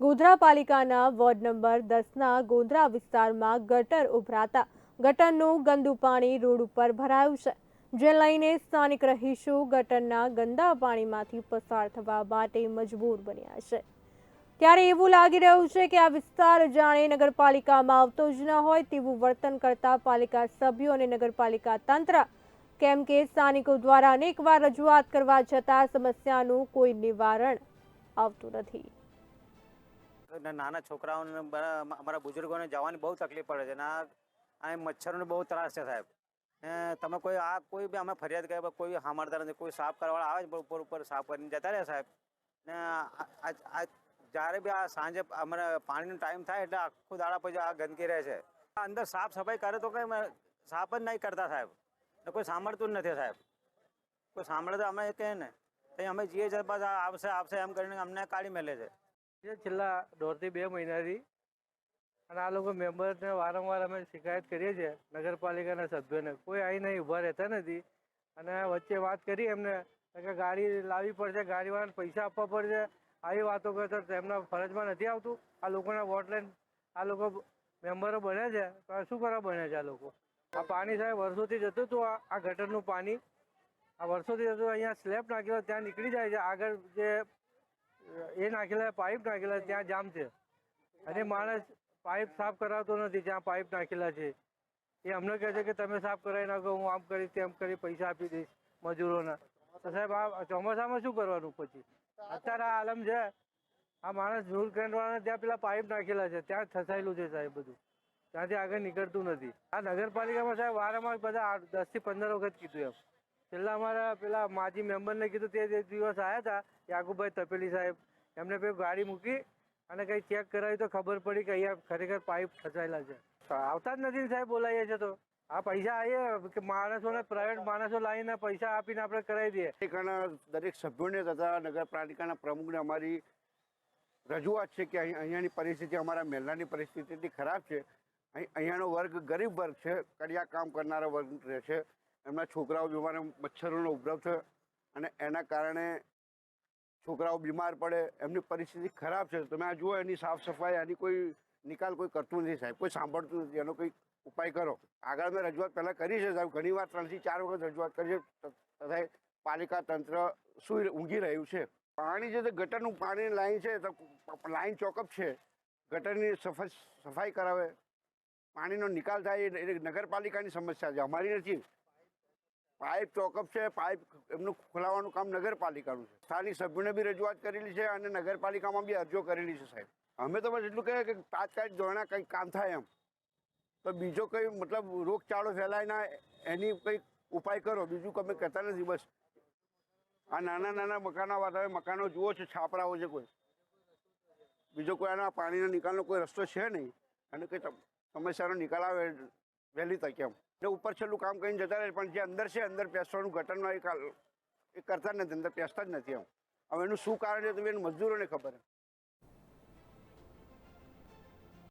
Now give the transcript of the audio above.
ગોધરા પાલિકાના ward number દસના ગોધરા વિસ્તારમાં ગટર ઉભરાતા ગટરનું ગંદુ પાણી રોડ ઉપર ભરાયું છે. જે લઈને સ્થાનિક રહીશો ગટરના ગંદા પાણીમાંથી પસાર થવા માટે મજબૂર બન્યા છે. ત્યારે એવું લાગી રહ્યું છે કે આ વિસ્તાર જાણે નગરપાલિકામાં આવતો જ ન હોય તેવું વર્તન કરતા પાલિકા સભ્યો અને નગરપાલિકા તંત્ર, કેમ કે સ્થાનિકો દ્વારા અનેકવાર રજૂઆત કરવા છતાં સમસ્યાનું કોઈ નિવારણ આવતું નથી. નાના છોકરાઓને અમારા બુઝુર્ગોને જવાની બહુ તકલીફ પડે છે અને આ મચ્છરોને બહુ ત્રાસ છે સાહેબ. ને તમે કોઈ, આ કોઈ બી અમે ફરિયાદ પણ કોઈ સાંભળતા નથી કોઈ સાફ કરવાવાળા આવે છે ઉપર ઉપર સાફ કરીને જતા રહે સાહેબ. ને આ જ્યારે બી આ સાંજે અમારે પાણીનો ટાઈમ થાય એટલે આખું દાડા પછી આ ગંદકી રહે છે. અંદર સાફ સફાઈ કરે તો કંઈ સાફ જ નહીં કરતા સાહેબ. ને કોઈ સાંભળતું જ નથી સાહેબ. કોઈ સાંભળે તો અમે કહે ને તો અમે જઈએ છીએ, બસ આવશે આવશે, એમ કરીને અમને કાઢી મેલે છે. છેલ્લા દોઢથી બે મહિનાથી અને આ લોકો મેમ્બરને વારંવાર અમે શિકાયત કરીએ છીએ નગરપાલિકાના સભ્યોને. કોઈ નહીં ઊભા રહેતા નથી. અને વચ્ચે વાત કરી એમને કે ગાડી લાવવી પડશે ગાડીવાળાને પૈસા આપવા પડશે. આવી વાતો કરતા તેમના ફરજમાં નથી આવતું. આ લોકોના વોટ આ લોકો મેમ્બરો બન્યા છે. તો શું કરવા બન્યા છે આ લોકો? આ પાણી સાહેબ વર્ષોથી જતું હતું આ ગટરનું પાણી. આ વર્ષોથી જતું અહીંયા સ્લેબ નાખેલો ત્યાં નીકળી જાય છે. આગળ જે એ નાખેલા, પાઇપ નાખેલા, ત્યાં જામ છે. અને માણસ પાઇપ સાફ કરાવતો નથી, જ્યાં પાઇપ નાખેલા છે. એ અમને કહે છે કે તમે સાફ કરાવી નાખો, હું આમ કરીશ, તેમ કરી પૈસા આપી દઈશ મજૂરોના. તો સાહેબ, આ ચોમાસામાં શું કરવાનું પછી? અત્યારે આ આલમ છે. આ માણસ ઝૂલ વાળાને ત્યાં પેલા પાઇપ નાખેલા છે. ત્યાં થસાયેલું છે સાહેબ બધું. ત્યાંથી આગળ નીકળતું નથી. આ નગરપાલિકામાં સાહેબ વારંવાર બધા દસથી પંદર વખત કીધું એમ. છેલ્લા અમારા પેલા માજી મેમ્બરને કીધું તે દિવસ આવ્યા હતા યાકુબભાઈ તપેલી સાહેબ. એમને પેલું ગાડી મૂકી અને કંઈ ચેક કરાવી તો ખબર પડી કે અહીંયા ખરેખર પાઇપ ફસાયેલા છે. આવતા જ નથી સાહેબ બોલાવીએ છે તો. આ પૈસા આવીએ કે માણસોને પ્રાઇવેટ માણસો લાવીને પૈસા આપીને આપણે કરાવી દઈએ. દરેક સભ્યોને તથા નગરપાલિકાના પ્રમુખને અમારી રજૂઆત છે કે અહીં અહીંયાની પરિસ્થિતિ, અમારા મહેલાની પરિસ્થિતિ ખરાબ છે. અહીં અહીંયાનો વર્ગ ગરીબ વર્ગ છે કડિયા કામ કરનારા વર્ગ રહે છે. એમના છોકરાઓ બીમાર મચ્છરોનો ઉપદ્રવ છે અને એના કારણે છોકરાઓ બીમાર પડે, એમની પરિસ્થિતિ ખરાબ છે. તમે આ જુઓ, એની સાફ સફાઈ એની કોઈ નિકાલ કોઈ કરતું નથી સાહેબ, કોઈ સાંભળતું નથી. એનો કોઈ ઉપાય કરો. આગળ મેં રજૂઆત પહેલાં કરી છે સાહેબ, ઘણી વાર ત્રણથી ચાર વખત રજૂઆત કરી છે. તથા પાલિકા તંત્ર સુઈ ઊંઘી રહ્યું છે. પાણી જે ગટરનું પાણીની લાઈન છે, તો લાઈન ચોકઅપ છે. ગટરની સફાઈ સફાઈ કરાવે. પાણીનો નિકાલ થાય એ નગરપાલિકાની સમસ્યા છે. અમારી નથી. પાઇપ ચોકઅપ છે, પાઇપ એમનું ખોલાવવાનું કામ નગરપાલિકાનું છે. સ્થાનિક સભ્યોને બી રજૂઆત કરેલી છે અને નગરપાલિકામાં બી અરજીઓ કરેલી છે સાહેબ. અમે તો બસ એટલું કહીએ કે તાત્કાલિક ધોરણે કંઈક કામ થાય એમ. તો બીજો કંઈ મતલબ રોગચાળો ફેલાય ના, એની કંઈક ઉપાય કરો. બીજું તમે કહેતા નથી બસ. આ નાના નાના મકાનો વાતાવરણ મકાનો જુઓ છે, છાપરાઓ છે કોઈ. બીજો કોઈ આના પાણીના નિકાલનો કોઈ રસ્તો છે નહીં. અને કંઈ સમસ્યાનો નિકાલ આવે વહેલી તકે એમ. એટલે ઉપર છેલ્લું કામ કરીને જતા રહે, પણ જે અંદર છે, અંદર પેસવાનું ગટરનો એ કરતા જ નથી, અંદર પેસતા જ નથી એમ. હવે એનું શું કારણ છે તો એનું મજદૂરોને ખબર